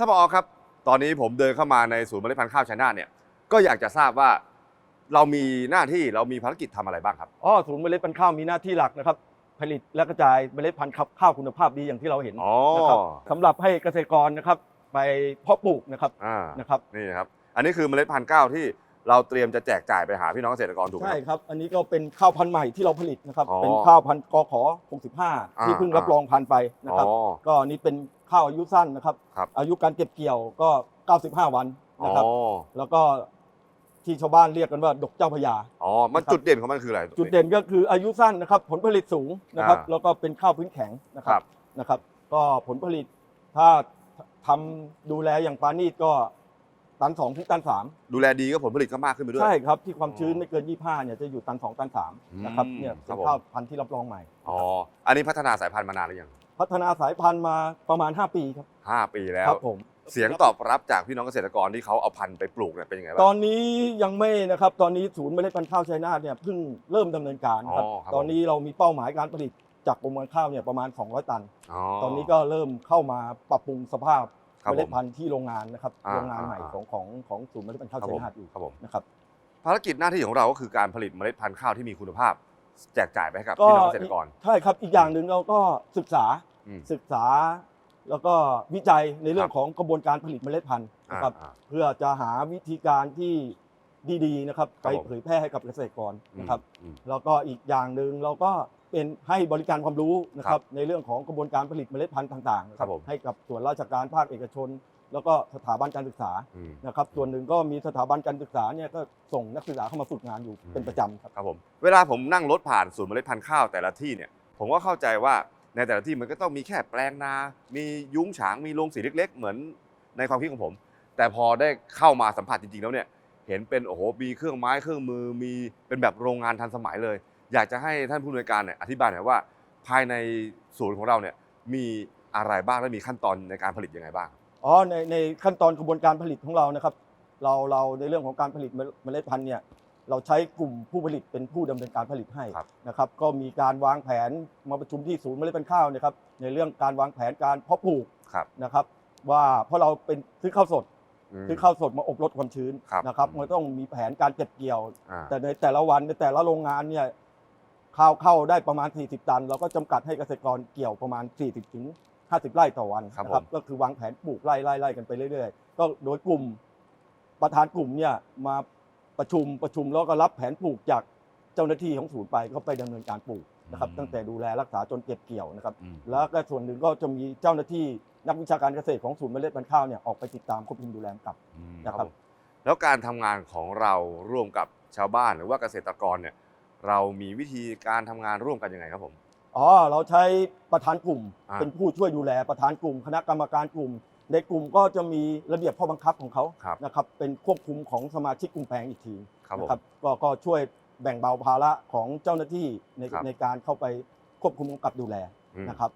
ท่านผอครับ ตอนนี้ผมเดินเข้ามาในศูนย์เมล็ดพันธุ์ข้าวชัยนาทเนี่ยก็อยากจะทราบว่าเรามีหน้าที่เรามีภารกิจทำอะไรบ้างครับ อ๋อศูนย์เมล็ดพันธุ์ข้าวมีหน้าที่หลักนะครับ ผลิตและกระจายเมล็ดพันธุ์ข้าวคุณภาพดีอย่างที่เราเห็นอ๋อนะครับสำหรับให้เกษตรกรนะครับไปเพาะปลูกนะครับอ่านะครับนี่นะครับ อันนี้คือเมล็ดพันธุ์ข้าวที่ เราเตรียมจะแจกจ่ายไปหาพี่น้องเกษตรกรถูกไหม ใช่ครับครับ อันนี้ก็เป็นข้าวพันธุ์ใหม่ที่เราผลิตนะครับ อ๋อเป็นข้าวพันธุ์กขอ่า65 ที่เพิ่งรับรองพันธุ์ไปนะครับ อ๋อ ก็อันนี้เป็นข้าวอายุสั้นนะครับ ครับ อายุการเก็บเกี่ยวก็ 95 วันอ๋อนะครับแล้วก็ที่ชาวบ้านเรียกกันว่าดกเจ้าพญา อ๋อมันครับจุดเด่นของมันคืออะไร จุดเด่นก็คืออายุสั้นนะครับ ผลผลิตสูงนะครับ อ่าแล้วก็เป็นข้าวพื้นแข็งนะคครัรับบนะครับ ก็ผลผลิตถ้าทำดูแลอย่างปานีตก็ ตันสองถึงตันสามดูแลดีก็ผลผลิตก็มากขึ้นไปด้วย ใช่ครับ ที่ความชื้นอ๋อไม่เกิน 25เนี่ยจะอยู่ตันสองตันสามนะครับอืมเนี่ยครัเป็บผมนข้าวพันธุ์ที่รับรองใหม่ อ๋ออันนี้พัฒนาสายพันธุ์มานานหรือยังพัฒนาสายพันธุ์มาประมาณ 5 ปีครับห้าปีแล้วครับผม เสียงตอบรับจากพี่น้องเกษตรกรที่เขาเอาพันธุ์ไปปลูกเนี่ยเป็นยังไงตบ้าองนนี้ยังไม่นะครับตอนนี้ศูนย์เมล็ดพันธุ์ข้าวชัยนาทเนี่ยเพิ่งเริ่มดำเนินการนะครับอ๋อครับ ตอนนี้เรามีเป้าหมายการผลิตจากกรมการข้าวเนี่ยประมาณ 200 ตัน ตอนนี้ก็เริ่มเข้ามาปรับปรุงสภาพ ครับเมล็ดพันธุ์ที่โรงงานนะครับอ่าโรงงานใหม่อ่า ของของของศูนย์เมล็ดพันธุ์ข้าวครับชัผยมนาทอยู่ครับผมนะครับ ภารกิจหน้าที่ของเราก็คือการผลิตเมล็ดพันธุ์ข้าวที่มีคุณภาพ แจกจ่ายไปให้กับก็พี่น้องเกษตรกร ใช่ครับอีกอย่างหนึ่งเราก็ศึกษาอืมศึกษา แล้วก็วิจัยในเรื่อคงรับ ของกระบวนการผลิตเมล็ดพันธุ์นะครับ อ่า เพื่อจะหาวิธีการที่ดีๆนะครับ ครัไปบผม เผยแพร่ให้กับเกษตรกรอืมนะครับ อืม แล้วก็อีกอย่างหนึ่งเราก็ เป็นให้บริการความรู้นะคครัรับบในเรื่องของกระบวนการผลิตเมล็ดพันธุ์ต่างๆนะคครัรับบผมให้กับส่วนราชการภาคเอกชน แล้วก็สถาบันการศึกษาอืมนะครับส่วนหนึ่งก็มีสถาบันการศึกษาเนี่ยก็ส่งนักศึกษาเข้ามาฝึกงานอยู่อืมเป็นประจำครับครับผมเวลาผมนั่งรถผ่านศูนย์เมล็ดพันธุ์ข้าวแต่ละที่เนี่ยผมก็เข้าใจว่าในแต่ละที่มันก็ต้องมีแค่แปลงนา มียุ้งฉาง มีโรงสีเล็ก ๆ เหมือนในความคิดของผม แต่พอได้เข้ามาสัมผัสจริงๆแล้วเนี่ย เห็นเป็นโอ้โห มีเครื่องไม้เครื่องมือ มีเป็นแบบโรงงานทันสมัยเลย อยากจะให้ท่านผู้อำนวยการเนี่ยอธิบายหน่อยว่า ภายในศูนย์ของเราเนี่ยมีอะไรบ้างและมีขั้นตอนในการผลิตยังไงบ้าง อ๋อในในขั้นตอนกระบวนการผลิตของเรานะครับ เราเราในเรื่องของการผลิตเมล็ดพันธุ์เนี่ยเราใช้กลุ่มผู้ผลิตเป็นผู้ดำเนินการผลิตให้ครับนะครับ ก็มีการวางแผนมาประชุมที่ศูนย์เมล็ดพันธุ์ข้าวนะครับ ในเรื่องการวางแผนการเพาะปลูกครับนะครับ ว่าเพราะเราเป็นซื้อข้าวสดมซื้อข้าวสดมาอบรดความชื้นครับนะครับ มันต้องมีแผนการเก็บเกี่ยวอ่าแต่ในแต่ละวันในแต่ละโรงงานเนี่ย ข้าวเข้าได้ประมาณ 40 ตัน เราก็จำกัดให้เกษตรกรเกี่ยวประมาณ 40ถึง50 ไร่ต่อวันครับนะผมก็คือวางแผนปลูกไล่ไล่ไล่กันไปเรื่อยๆ ก็โดยกลุ่มประธานกลุ่มเนี่ยมาประชุมประชุมแล้วก็รับแผนปลูกจากเจ้าหน้าที่ของศูนย์ไปก็ไปดำเนินการปลูกนะครับตั้งแต่ดูแลรักษาจนเก็บเกี่ยวนะครับอืมแล้วก็ส่วนหนึ่งก็จะมีเจ้าหน้าที่นักวิชาการเกษตรของศูนย์เมล็ดพันธุ์ข้าวเนี่ยออกไปติดตามควบคุมดูแลกลับอืมนะครับผมแล้วการทำงานของเราร่วมกับชาวบ้านหรือว่าเกษตรกรเนี่ย เรามีวิธีการทำงานร่วมกันยังไงครับผม อ๋อเราใช้ประธานกลุ่ม อ่า เป็นผู้ช่วยดูแลประธานกลุ่ม คณะกรรมการกลุ่ม ในกลุ่มก็จะมีระเบียบข้อบังคับของเขาครับนะครับเป็นควบคุมของสมาชิกกลุ่มแปลงอีกทีครับผม นะก็ก็ช่วยแบ่งเบาภาระของเจ้าหน้าที่ในครับ ในการเข้าไปควบคุมกำกับดูแลอืมนะครับ